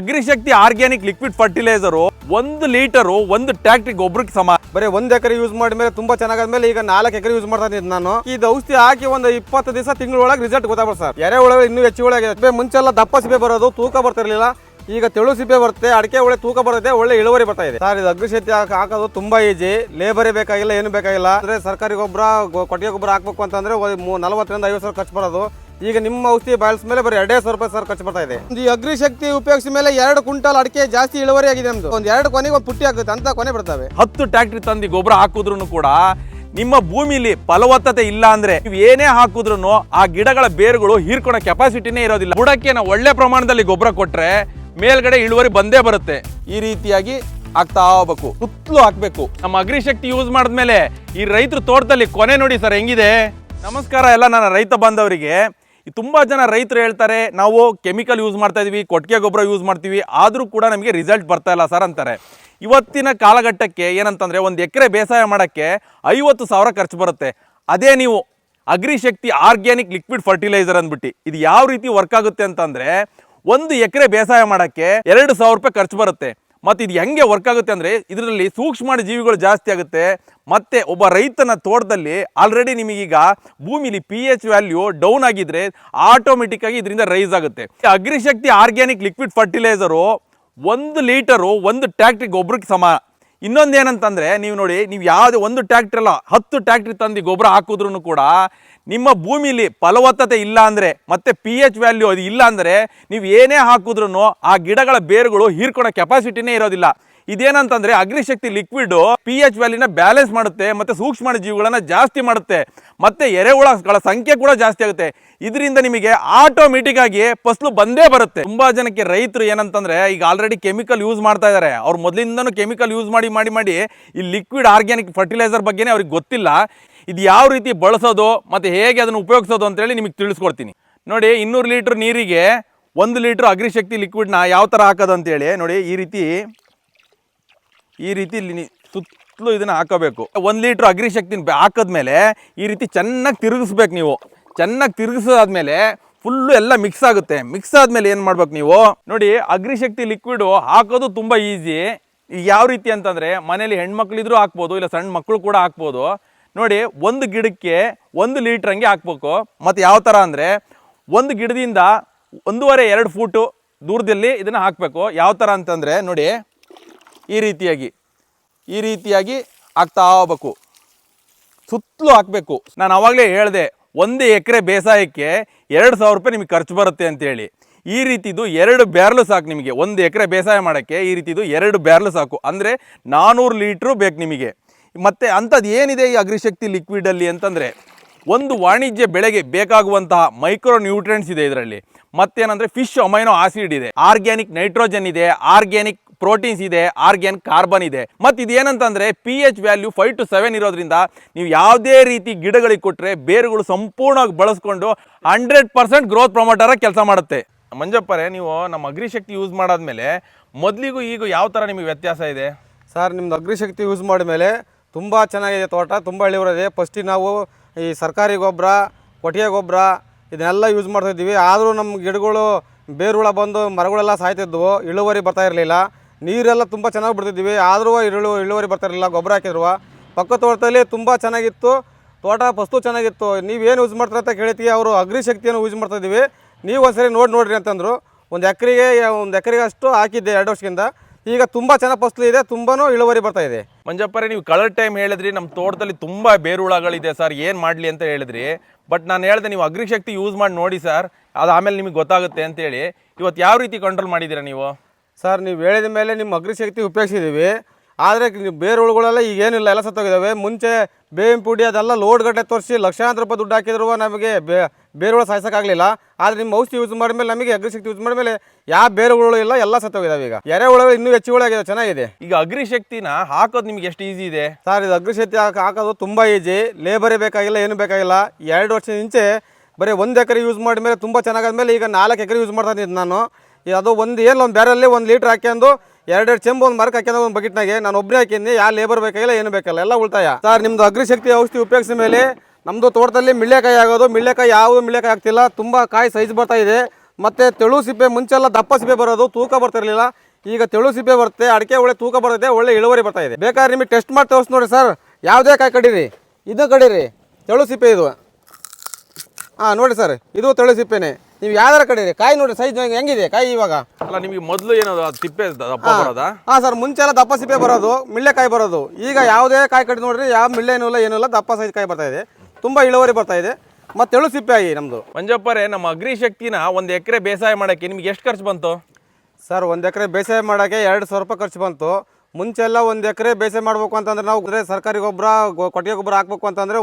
ಅಗ್ರಿಶಕ್ತಿ organic liquid fertiliser ಒಂದು litre ಒಂದು ಟ್ಯಾಕ್ಟ್ರಿ ಗೊಬ್ಬರಕ್ಕೆ ಸಮ ಬರೀ ಒಂದ್ ಎಕರೆ ಯೂಸ್ ಮಾಡಿದ್ಮೇಲೆ ತುಂಬಾ ಚೆನ್ನಾಗಾದ್ಮೇಲೆ ಈಗ ನಾಲ್ಕು ಎಕರೆ ಯೂಸ್ ಮಾಡ್ತಾ ಇದ್ದೀನಿ ನಾನು. ಇದು ಔಷಧಿ ಹಾಕಿ ಒಂದು ಇಪ್ಪತ್ತು ದಿವಸ ತಿಂಗಳೊಳಗೆ ರಿಸಲ್ಟ್ ಗೊತ್ತಾಗ್ಬೋದು ಸರ್. ಒಳಗೆ ಇನ್ನೂ ಹೆಚ್ಚು ಒಳಗೆ ಮುಂಚೆಲ್ಲ ದಪ್ಪ ಸಿಬೆ ಬರೋದು, ತೂಕ ಬರ್ತಿರ್ಲಿಲ್ಲ. ಈಗ ತೆಳು ಸಿಬೆ ಬರುತ್ತೆ, ಅಡಿಕೆ ಒಳ್ಳೆ ತೂಕ ಬರುತ್ತೆ, ಒಳ್ಳೆ ಇಳುವರಿ ಬರ್ತಾ ಇದೆ. ಸರ್, ಇದು ಅಗ್ರಿಶಕ್ತಿ ಹಾಕ್- ಹಾಕೋದು ತುಂಬಾ ಈಜಿ ಲೇಬರೇ ಬೇಕಾಗಿಲ್ಲ, ಏನು ಬೇಕಾಗಿಲ್ಲ. ಅಂದ್ರೆ ಸರ್ಕಾರಿ ಗೊಬ್ಬರ ಕೊಟ್ಟಿಗೆ ಗೊಬ್ಬರ ಹಾಕ್ಬೇಕು ಅಂತಂದ್ರೆ ನಲವತ್ತರಿಂದ ಐವತ್ತು ಸಾವಿರ ಖರ್ಚು ಬರೋದು. ಈಗ ನಿಮ್ಮ ಔಷಧಿ ಬಾಯಲ್ಸ್ ಮೇಲೆ ಬರೀ ಎರಡೇ ಸಾವಿರ ರೂಪಾಯಿ ಸರ್ ಖರ್ಚು ಬರ್ತಾ ಇದೆ. ಈ ಅಗ್ರಿಶಕ್ತಿ ಉಪಯೋಗಿಸಿದ ಮೇಲೆ ಎರಡು ಕ್ವಿಂಟಲ್ ಅಡಿಕೆ ಜಾಸ್ತಿ ಇಳುವರಿ ಆಗಿದೆ ನಮ್ದು. ಒಂದ್ ಎರಡು ಕೊನೆಗೆ ಒಂದು ಪುಟ್ಟಿ ಆಗುತ್ತೆ ಅಂತ ಕೊನೆ ಬರ್ತವೆ ಹತ್ತು ಟ್ಯಾಕ್ಟ್ರಿ ತಂದು ಗೊಬ್ಬರ ಹಾಕಿದ್ರು ಕೂಡ ನಿಮ್ಮ ಭೂಮಿಲಿ ಫಲವತ್ತತೆ ಇಲ್ಲ ಅಂದ್ರೆ ನೀವು ಏನೇ ಹಾಕಿದ್ರು ಆ ಗಿಡಗಳ ಬೇರುಗಳು ಹೀರ್ಕೊಳೋ ಕೆಪಾಸಿಟಿನೇ ಇರೋದಿಲ್ಲ. ಬುಡಕ್ಕೆ ನಾವು ಒಳ್ಳೆ ಪ್ರಮಾಣದಲ್ಲಿ ಗೊಬ್ಬರ ಕೊಟ್ರೆ ಮೇಲ್ಗಡೆ ಇಳುವರಿ ಬಂದೇ ಬರುತ್ತೆ. ಈ ರೀತಿಯಾಗಿ ಆಗ್ತಾ ಹೋಗ್ಬೇಕು ಸುತ್ತಲೂ ಹಾಕ್ಬೇಕು. ನಮ್ಮ ಅಗ್ರಿಶಕ್ತಿ ಯೂಸ್ ಮಾಡಿದ್ಮೇಲೆ ಈ ರೈತರು ತೋಟದಲ್ಲಿ ಕೊನೆ ನೋಡಿ ಸರ್ ಹೆಂಗಿದೆ? ನಮಸ್ಕಾರ ಎಲ್ಲ ನನ್ನ ರೈತ ಬಾಂಧವರಿಗೆ. ತುಂಬಾ ಜನ ರೈತರು ಹೇಳ್ತಾರೆ, ನಾವು ಕೆಮಿಕಲ್ ಯೂಸ್ ಮಾಡ್ತಾ ಇದೀವಿ, ಕೊಟ್ಟಿಗೆ ಗೊಬ್ಬರ ಯೂಸ್ ಮಾಡ್ತೀವಿ, ಆದರೂ ಕೂಡ ನಮಗೆ ರಿಸಲ್ಟ್ ಬರ್ತಾ ಇಲ್ಲ ಸರ್ ಅಂತಾರೆ. ಇವತ್ತಿನ ಕಾಲಘಟ್ಟಕ್ಕೆ ಏನಂತಂದ್ರೆ ಒಂದು ಎಕರೆ ಬೇಸಾಯ ಮಾಡೋಕ್ಕೆ ಐವತ್ತು ಸಾವಿರ ಖರ್ಚು ಬರುತ್ತೆ. ಅದೇ ನೀವು ಅಗ್ರಿಶಕ್ತಿ ಆರ್ಗ್ಯಾನಿಕ್ ಲಿಕ್ವಿಡ್ ಫರ್ಟಿಲೈಸರ್ ಅಂದ್ಬಿಟ್ಟು, ಇದು ಯಾವ ರೀತಿ ವರ್ಕ್ ಆಗುತ್ತೆ ಅಂತಂದ್ರೆ, ಒಂದು ಎಕರೆ ಬೇಸಾಯ ಮಾಡೋಕ್ಕೆ ಎರಡು ಸಾವಿರ ರೂಪಾಯಿ ಖರ್ಚು ಬರುತ್ತೆ. ಮತ್ತು ಇದು ಹೆಂಗೆ ವರ್ಕ್ ಆಗುತ್ತೆ ಅಂದರೆ ಇದರಲ್ಲಿ ಸೂಕ್ಷ್ಮ ಜೀವಿಗಳು ಜಾಸ್ತಿ ಆಗುತ್ತೆ. ಮತ್ತು ಒಬ್ಬ ರೈತನ ತೋಟದಲ್ಲಿ ಆಲ್ರೆಡಿ ನಿಮಗೀಗ ಭೂಮಿಲಿ ಪಿ ಎಚ್ ವ್ಯಾಲ್ಯೂ ಡೌನ್ ಆಗಿದ್ರೆ ಆಟೋಮೆಟಿಕ್ಕಾಗಿ ಇದರಿಂದ ರೈಸ್ ಆಗುತ್ತೆ. ಅಗ್ರಿಶಕ್ತಿ ಆರ್ಗ್ಯಾನಿಕ್ ಲಿಕ್ವಿಡ್ ಫರ್ಟಿಲೈಸರು ಒಂದು ಲೀಟರು ಒಂದು ಟ್ಯಾಕ್ಟ್ರಿ ಗೊಬ್ಬರಕ್ಕೆ ಸಮ ಇನ್ನೊಂದು ಏನಂತಂದ್ರೆ ನೀವು ನೋಡಿ, ನೀವು ಯಾವುದೇ ಒಂದು ಟ್ಯಾಕ್ಟ್ರಲ್ಲ ಹತ್ತು ಟ್ಯಾಕ್ಟ್ರಿ ತಂದು ಗೊಬ್ಬರ ಹಾಕಿದ್ರು ಕೂಡ ನಿಮ್ಮ ಭೂಮಿಲಿ ಫಲವತ್ತತೆ ಇಲ್ಲ ಅಂದ್ರೆ, ಮತ್ತೆ ಪಿ ಎಚ್ ವ್ಯಾಲ್ಯೂ ಅದು ಇಲ್ಲ ಅಂದ್ರೆ, ನೀವು ಏನೇ ಹಾಕಿದ್ರು ಆ ಗಿಡಗಳ ಬೇರುಗಳು ಹೀರ್ಕೊಳ್ಳೋ ಕೆಪಾಸಿಟಿನೇ ಇರೋದಿಲ್ಲ. ಇದೇನಂತಂದ್ರೆ ಅಗ್ನಿಶಕ್ತಿ ಲಿಕ್ವಿಡ್ ಪಿ ಎಚ್ ವ್ಯಾಲಿನ ಬ್ಯಾಲೆನ್ಸ್ ಮಾಡುತ್ತೆ ಮತ್ತೆ ಸೂಕ್ಷ್ಮ ಜೀವಿಗಳನ್ನ ಜಾಸ್ತಿ ಮಾಡುತ್ತೆ. ಮತ್ತೆ ಎರೆಹುಳಗಳ ಸಂಖ್ಯೆ ಕೂಡ ಜಾಸ್ತಿ ಆಗುತ್ತೆ. ಇದರಿಂದ ನಿಮಗೆ ಆಟೋಮೆಟಿಕ್ ಆಗಿ ಫಸಲು ಬಂದೇ ಬರುತ್ತೆ. ತುಂಬಾ ಜನಕ್ಕೆ ರೈತರು ಏನಂತಂದ್ರೆ ಈಗ ಆಲ್ರೆಡಿ ಕೆಮಿಕಲ್ ಯೂಸ್ ಮಾಡ್ತಾ ಇದ್ದಾರೆ ಅವ್ರು ಮೊದಲಿಂದನೂ ಕೆಮಿಕಲ್ ಯೂಸ್ ಮಾಡಿ ಮಾಡಿ ಮಾಡಿ ಈ ಲಿಕ್ವಿಡ್ ಆರ್ಗ್ಯಾನಿಕ್ ಫರ್ಟಿಲೈಸರ್ ಬಗ್ಗೆನೇ ಅವ್ರಿಗೆ ಗೊತ್ತಿಲ್ಲ. ಇದು ಯಾವ ರೀತಿ ಬಳಸೋದು ಮತ್ತೆ ಹೇಗೆ ಅದನ್ನು ಉಪಯೋಗಿಸೋದು ಅಂತೇಳಿ ನಿಮಗೆ ತಿಳಿಸ್ಕೊಡ್ತೀನಿ. ನೋಡಿ ಇನ್ನೂರು ಲೀಟ್ರ್ ನೀರಿಗೆ ಒಂದು ಲೀಟ್ರ್ ಅಗ್ರಿಶಕ್ತಿ ಲಿಕ್ವಿಡ್ನ ಯಾವ ಥರ ಹಾಕೋದು ಅಂತೇಳಿ ನೋಡಿ ಈ ರೀತಿ ಈ ರೀತಿ ಸುತ್ತಲೂ ಇದನ್ನ ಹಾಕೋಬೇಕು. ಒಂದು ಲೀಟ್ರ್ ಅಗ್ರಿಶಕ್ತಿನ ಹಾಕಿದ್ಮೇಲೆ ಈ ರೀತಿ ಚೆನ್ನಾಗಿ ತಿರುಗಿಸ್ಬೇಕು ನೀವು. ಚೆನ್ನಾಗಿ ತಿರುಗಿಸಾದ್ಮೇಲೆ ಫುಲ್ಲು ಎಲ್ಲ ಮಿಕ್ಸ್ ಆಗುತ್ತೆ. ಮಿಕ್ಸ್ ಆದ್ಮೇಲೆ ಏನು ಮಾಡ್ಬೇಕು ನೀವು? ನೋಡಿ ಅಗ್ರಿಶಕ್ತಿ ಲಿಕ್ವಿಡ್ ಹಾಕೋದು ತುಂಬ ಈಸಿ ಯಾವ ರೀತಿ ಅಂತಂದ್ರೆ, ಮನೇಲಿ ಹೆಣ್ಮಕ್ಳಿದ್ರು ಹಾಕ್ಬೋದು, ಇಲ್ಲ ಸಣ್ಣ ಮಕ್ಕಳು ಕೂಡ ಹಾಕ್ಬೋದು. ನೋಡಿ, ಒಂದು ಗಿಡಕ್ಕೆ ಒಂದು ಲೀಟ್ರ್ ಹಂಗೆ ಹಾಕ್ಬೇಕು. ಮತ್ತು ಯಾವ ಥರ ಅಂದರೆ, ಒಂದು ಗಿಡದಿಂದ ಒಂದೂವರೆ, ಎರಡು ಫೂಟು ದೂರದಲ್ಲಿ ಇದನ್ನು ಹಾಕಬೇಕು. ಯಾವ ಥರ ಅಂತಂದರೆ, ನೋಡಿ ಈ ರೀತಿಯಾಗಿ ಈ ರೀತಿಯಾಗಿ ಆಗ್ತಾ ಹೋಗ್ಬೇಕು. ಸುತ್ತಲೂ ಹಾಕಬೇಕು. ನಾನು ಆವಾಗಲೇ ಹೇಳಿದೆ, ಒಂದು ಎಕರೆ ಬೇಸಾಯಕ್ಕೆ ಎರಡು ಸಾವಿರ ರೂಪಾಯಿ ನಿಮಗೆ ಖರ್ಚು ಬರುತ್ತೆ ಅಂತೇಳಿ. ಈ ರೀತಿದು ಎರಡು ಬ್ಯಾರ್ಲು ಸಾಕು ನಿಮಗೆ. ಒಂದು ಎಕರೆ ಬೇಸಾಯ ಮಾಡೋಕ್ಕೆ ಈ ರೀತಿದು ಎರಡು ಬ್ಯಾರ್ಲು ಸಾಕು. ಅಂದರೆ ನಾನ್ನೂರು ಲೀಟ್ರು ಬೇಕು ನಿಮಗೆ. ಮತ್ತು ಅಂಥದ್ದು ಏನಿದೆ ಈ ಅಗ್ರಿಶಕ್ತಿ ಲಿಕ್ವಿಡಲ್ಲಿ ಅಂತಂದರೆ, ಒಂದು ವಾಣಿಜ್ಯ ಬೆಳೆಗೆ ಬೇಕಾಗುವಂತಹ ಮೈಕ್ರೋ ನ್ಯೂಟ್ರಿಯೆಂಟ್ಸ್ ಇದೆ ಇದರಲ್ಲಿ. ಮತ್ತೇನಂದ್ರೆ ಫಿಶ್ ಅಮೈನೋ ಆಸಿಡ್ ಇದೆ ಆರ್ಗ್ಯಾನಿಕ್ ನೈಟ್ರೋಜನ್ ಇದೆ ಆರ್ಗ್ಯಾನಿಕ್ ಪ್ರೋಟೀನ್ಸ್ ಇದೆ ಆರ್ಗ್ಯಾನಿಕ್ ಕಾರ್ಬನ್ ಇದೆ. ಮತ್ತು ಇದೇನಂತಂದರೆ P H value five to seven ಇರೋದ್ರಿಂದ ನೀವು ಯಾವುದೇ ರೀತಿ ಗಿಡಗಳಿಗೆ ಕೊಟ್ಟರೆ ಬೇರುಗಳು ಸಂಪೂರ್ಣವಾಗಿ ಬಳಸ್ಕೊಂಡು ಹಂಡ್ರೆಡ್ ಪರ್ಸೆಂಟ್ ಗ್ರೋತ್ ಪ್ರಮೋಟರ ಕೆಲಸ ಮಾಡುತ್ತೆ. ಮಂಜಪ್ಪರೇ, ನೀವು ನಮ್ಮ ಅಗ್ರಿಶಕ್ತಿ ಯೂಸ್ ಮಾಡಾದ್ಮೇಲೆ ಮೊದಲಿಗೂ ಈಗ ಯಾವ ಥರ ನಿಮಗೆ ವ್ಯತ್ಯಾಸ ಇದೆ? ಸರ್, ನಿಮ್ದು ಅಗ್ರಿಶಕ್ತಿ ಯೂಸ್ ಮಾಡಿದ್ಮೇಲೆ ತುಂಬ ಚೆನ್ನಾಗಿದೆ ತೋಟ, ತುಂಬ ಇಳುವರಿದೆ ಫಸ್ಟಿಗೆ ನಾವು ಈ ಸರ್ಕಾರಿ ಗೊಬ್ಬರ, ಕೊಟ್ಟಿಗೆ ಗೊಬ್ಬರ ಇದನ್ನೆಲ್ಲ ಯೂಸ್ ಮಾಡ್ತಾ ಇದ್ದೀವಿ. ಆದರೂ ನಮ್ಮ ಗಿಡಗಳು, ಬೇರುಳ ಬಂದು ಮರಗಳೆಲ್ಲ ಸಾಯ್ತಿದ್ವು. ಇಳುವರಿ ಬರ್ತಾ ಇರಲಿಲ್ಲ. ನೀರೆಲ್ಲ ತುಂಬ ಚೆನ್ನಾಗಿ ಬಿಡ್ತಿದ್ವಿ. ಆದರೂ ಇಳು, ಇಳುವರಿ ಬರ್ತಾ ಇರಲಿಲ್ಲ. ಗೊಬ್ಬರ ಹಾಕಿದ್ರು. ಪಕ್ಕ ತೋಟದಲ್ಲಿ ತುಂಬ ಚೆನ್ನಾಗಿತ್ತು. ತೋಟ ಫಸ್ಟು ಚೆನ್ನಾಗಿತ್ತು. ನೀವೇನು ಯೂಸ್ ಮಾಡ್ತಾರೆ ಅಂತ ಕೇಳ್ತೀವಿ ಅವರು ಅಗ್ರಿಶಕ್ತಿಯನ್ನು ಯೂಸ್ ಮಾಡ್ತಾ ಇದ್ದೀವಿ. ನೀವು ಒಂದ್ಸರಿ ನೋಡಿ, ನೋಡಿರಿ ಅಂತಂದರು. ಒಂದು ಎಕರೆಗೆ ಒಂದು ಎಕರೆಗೆ ಅಷ್ಟು ಹಾಕಿದ್ದೆ ಎರಡು ವರ್ಷದಿಂದ ಈಗ ತುಂಬ ಚೆನ್ನಾಗಿ ಫಸ್ಲು ಇದೆ ತುಂಬಾ ಇಳುವರಿ ಬರ್ತಾ ಇದೆ. ಮಂಜಪ್ಪರೇ ನೀವು ಕಲರ್ ಟೈಮ್ ಹೇಳಿದ್ರಿ ನಮ್ಮ ತೋಟದಲ್ಲಿ ತುಂಬ ಬೇರುಳಗಳಿದೆ ಸರ್ ಏನು ಮಾಡಲಿ ಅಂತ ಹೇಳಿದ್ರಿ. ಬಟ್ ನಾನು ಹೇಳಿದೆ ನೀವು ಅಗ್ರಿಶಕ್ತಿ ಯೂಸ್ ಮಾಡಿ ನೋಡಿ ಸರ್ ಅದು ಆಮೇಲೆ ನಿಮಗೆ ಗೊತ್ತಾಗುತ್ತೆ ಅಂತೇಳಿ ಇವತ್ತು ಯಾವ ರೀತಿ ಕಂಟ್ರೋಲ್ ಮಾಡಿದ್ದೀರಾ ನೀವು? ಸರ್ ನೀವು ಹೇಳಿದ ಮೇಲೆ ನಿಮ್ಮ ಅಗ್ರಿಶಕ್ತಿ ಉಪಯೋಗಿಸಿದ್ದೀವಿ ಆದರೆ ಬೇರೆ ಹುಳುಗಳೆಲ್ಲ ಈಗ ಏನಿಲ್ಲ ಎಲ್ಲ ಸತ್ತೋಗಿದ್ದಾವೆ. ಮುಂಚೆ ಬೇವಿನ ಪುಡಿ ಅದೆಲ್ಲ ಲೋಡ್ ಗಟ್ಟೆ ತೋರಿಸಿ ಲಕ್ಷಾಂತರ ರೂಪಾಯಿ ದುಡ್ಡು ಹಾಕಿದ್ರು ನಮಗೆ ಬೇ ಹುಳು ಸಾಯಿಸೋಕ್ಕಾಗಲಿಲ್ಲ. ಆದರೆ ನಿಮ್ಮ ಔಷಧಿ ಯೂಸ್ ಮಾಡಿದ್ಮೇಲೆ ನಮಗೆ ಅಗ್ರಿಶಕ್ತಿ ಯೂಸ್ ಮಾಡಿದ್ಮೇಲೆ ಯಾವ ಬೇರೆ ಹುಳುಗಳು ಇಲ್ಲ ಎಲ್ಲ ಸತ್ತೋಗಿದ್ದಾವೆ ಈಗ. ಎರೆ ಹುಳುಗಳು ಇನ್ನೂ ಹೆಚ್ಚು ಹುಳಾಗಿದೆ ಚೆನ್ನಾಗಿದೆ. ಈಗ ಅಗ್ರಿಶಕ್ತಿನ ಹಾಕೋದು ನಿಮ್ಗೆ ಎಷ್ಟು ಈಸಿ ಇದೆ? ಸರ್ ಇದು ಅಗ್ರಿಶಕ್ತಿ ಹಾಕಿ ಹಾಕೋದು ತುಂಬ ಈಜಿ ಲೇಬರೇ ಬೇಕಾಗಿಲ್ಲ ಏನು ಬೇಕಾಗಿಲ್ಲ. ಎರಡು ವರ್ಷದ ಮುಂಚೆ ಬರೀ ಒಂದು ಎಕರೆ ಯೂಸ್ ಮಾಡಿದ್ಮೇಲೆ ತುಂಬ ಚೆನ್ನಾಗಾದ್ಮೇಲೆ ಈಗ ನಾಲ್ಕು ಎಕರೆ ಯೂಸ್ ಮಾಡ್ತಾ ಇದ್ದೀನಿ ನಾನು. ಅದು ಒಂದು ಏನು ಒಂದು ಬ್ಯಾರಲ್ಲಿ ಒಂದು ಲೀಟ್ರ್ ಹಾಕ್ಯಂದು ಎರಡೆರಡು ಚೆಂಬು ಒಂದು ಮರಕ್ಕೆ ಹಾಕಿದ ಒಂದು ಬಕೆಟ್ನಾಗೆ. ನಾನು ಒಬ್ಬನೇ ಹಾಕಿದ್ದೀನಿ ಯಾವ ಲೇಬರ್ ಬೇಕಾಗಿಲ್ಲ, ಏನು ಬೇಕಲ್ಲ ಎಲ್ಲ ಉಳಿತಾಯ. ಸರ್ ನಿಮ್ಮದು ಅಗ್ರಿಶಕ್ತಿ ಔಷಧಿ ಉಪಯೋಗಿಸಿದ ಮೇಲೆ ನಮ್ಮದು ತೋಟದಲ್ಲಿ ಮಿಳ್ಳೆಕಾಯಿ ಆಗೋದು, ಮಿಳ್ಳೆಕಾಯಿ ಯಾವುದು ಮಿಳ್ಳೆಕಾಯಿ ಆಗ್ತಿಲ್ಲ ತುಂಬ ಕಾಯಿ ಸೈಜ್ ಬರ್ತಾ ಇದೆ. ಮತ್ತು ತೆಳು ಸಿಪ್ಪೆ, ಮುಂಚೆಲ್ಲ ದಪ್ಪ ಸಿಪ್ಪೆ ಬರೋದು, ತೂಕ ಬರ್ತಿರಲಿಲ್ಲ. ಈಗ ತೆಳು ಸಿಪ್ಪೆ ಬರುತ್ತೆ, ಅಡಿಕೆ ಒಳ್ಳೆ ತೂಕ ಬರ್ತದೆ ಒಳ್ಳೆ ಇಳುವರಿ ಬರ್ತಾ ಇದೆ. ಬೇಕಾದ್ರೆ ನಿಮಗೆ ಟೆಸ್ಟ್ ಮಾಡಿ ತೋರಿಸ್ ನೋಡಿ ಸರ್, ಯಾವುದೇ ಕಾಯಿ ಕಡೀರಿ. ಇದು ಕಡೀರಿ, ತೆಳು ಸಿಪ್ಪೆ ಇದು. ಹಾಂ, ನೋಡಿ ಸರ್, ಇದು ತೆಳು ಸಿಪ್ಪೆನೆ. ನೀವು ಯಾವ್ದಾರ ಕಡೆ ರೀ ಕಾಯಿ ನೋಡಿ ಸೈಜ್ ಹೆಂಗಿದೆ ಕಾಯಿ ಇವಾಗ? ಅಲ್ಲ ನಿಮಗೆ ಮೊದಲು ಏನದು ಅದು ತಿಪ್ಪೆ ದಪ್ಪ ಬರೋದಾ? ಹಾಂ ಸರ್ ಮುಂಚೆ ಎಲ್ಲ ದಪ್ಪ ಸಿಪ್ಪೆ ಬರೋದು ಮಿಳ್ಳೆ ಕಾಯಿ ಬರೋದು. ಈಗ ಯಾವುದೇ ಕಾಯಿ ಕಡೆ ನೋಡ್ರಿ ಯಾವ ಮಿಳ್ಳೆ ಏನೂ ಇಲ್ಲ ಏನೂ ಇಲ್ಲ ದಪ್ಪ ಸೈಜ್ ಕಾಯಿ ಬರ್ತಾ ಇದೆ. ತುಂಬ ಇಳುವರಿ ಬರ್ತಾ ಇದೆ. ಮತ್ತೆ ಎಳು ಸಿಪ್ಪೆ ಆಗಿ ನಮ್ಮದು ಮಂಜಪ್ಪರೇ ನಮ್ಮ ಅಗ್ರಿ ಶಕ್ತಿನ ಒಂದು ಎಕರೆ ಬೇಸಾಯ ಮಾಡಕ್ಕೆ ನಿಮ್ಗೆ ಎಷ್ಟು ಖರ್ಚು ಬಂತು? ಸರ್ ಒಂದು ಎಕರೆ ಬೇಸಾಯ ಮಾಡೋಕ್ಕೆ ಎರಡು ಸಾವಿರ ರೂಪಾಯಿ ಖರ್ಚು ಬಂತು. ಮುಂಚೆ ಎಲ್ಲ ಒಂದು ಎಕರೆ ಬೇಸಾಯ ಮಾಡಬೇಕು ಅಂತಂದ್ರೆ ನಾವು ಸರ್ಕಾರಿ ಗೊಬ್ಬರ ಕೊಟ್ಟಿಗೆ ಗೊಬ್ಬರ ಹಾಕ್ಬೇಕು ಅಂತಂದ್ರೆ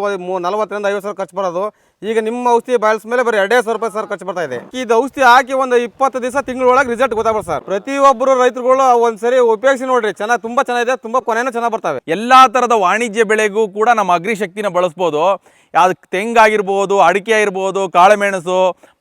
ನಲವತ್ತರಿಂದ ಐವತ್ತು ಸಾವಿರ ಖರ್ಚು ಬರೋದು. ಈಗ ನಿಮ್ಮ ಔಷಧಿ ಮೇಲೆ ಬರೀ ಎರಡೇ ಸಾವಿರ ರೂಪಾಯಿ ಸರ್ ಖರ್ಚು ಬರ್ತಾ ಇದೆ. ಇದು ಔಷಧಿ ಹಾಕಿ ಒಂದು ಇಪ್ಪತ್ತು ದಿವಸ ತಿಂಗಳೊಳಗೆ ರಿಸಲ್ಟ್ ಗೊತ್ತಾಗ್ಬೋದು ಸರ್. ಪ್ರತಿಯೊಬ್ಬರು ರೈತರುಗಳು ಒಂದ್ಸರಿ ಉಪಯೋಗಿಸಿ ನೋಡ್ರಿ, ಚೆನ್ನಾಗಿ ತುಂಬ ಚೆನ್ನಾಗಿದೆ, ತುಂಬ ಕೊನೆಯೂ ಚೆನ್ನಾಗಿ ಬರ್ತವೆ. ಎಲ್ಲಾ ತರದ ವಾಣಿಜ್ಯ ಬೆಳೆಗೂ ಕೂಡ ನಮ್ಮ ಅಗ್ರಿ ಶಕ್ತಿನ ಬಳಸ್ಬೋದು. ಯಾವ್ದು ತೆಂಗಾಗಿರ್ಬೋದು ಅಡಿಕೆ ಆಗಿರ್ಬೋದು, ಕಾಳುಮೆಣಸು,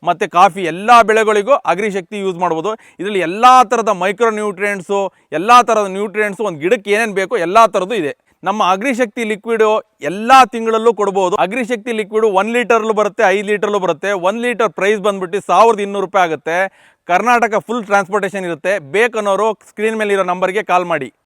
ಮತ್ತು ಕಾಫಿ, ಎಲ್ಲ ಬೆಳೆಗಳಿಗೂ ಅಗ್ರಿ ಶಕ್ತಿ ಯೂಸ್ ಮಾಡ್ಬೋದು. ಇದರಲ್ಲಿ ಎಲ್ಲ ಥರದ ಮೈಕ್ರೋ ನ್ಯೂಟ್ರಿಯೆಂಟ್ಸು ಎಲ್ಲ ಥರದ ನ್ಯೂಟ್ರಿಯೆಂಟ್ಸು ಒಂದು ಗಿಡಕ್ಕೆ ಏನೇನು ಬೇಕೋ ಎಲ್ಲ ಥರದ್ದು ಇದೆ. ನಮ್ಮ ಅಗ್ರಿಶಕ್ತಿ ಲಿಕ್ವಿಡು ಎಲ್ಲ ತಿಂಗಳಲ್ಲೂ ಕೊಡ್ಬೋದು. ಅಗ್ರಿಶಕ್ತಿ ಲಿಕ್ವಿಡ್ ಒನ್ ಲೀಟರ್ಲು ಬರುತ್ತೆ, ಐದು ಲೀಟರ್ಲು ಬರುತ್ತೆ. ಒನ್ ಲೀಟರ್ ಪ್ರೈಸ್ ಬಂದ್ಬಿಟ್ಟು ಸಾವಿರದ ಇನ್ನೂರು ರೂಪಾಯಿ ಆಗುತ್ತೆ. ಕರ್ನಾಟಕ ಫುಲ್ ಟ್ರಾನ್ಸ್ಪೋರ್ಟೇಷನ್ ಇರುತ್ತೆ. ಬೇಕನ್ನೋರು ಸ್ಕ್ರೀನ್ ಮೇಲೆ ಇರೋ ನಂಬರ್ಗೆ ಕಾಲ್ ಮಾಡಿ.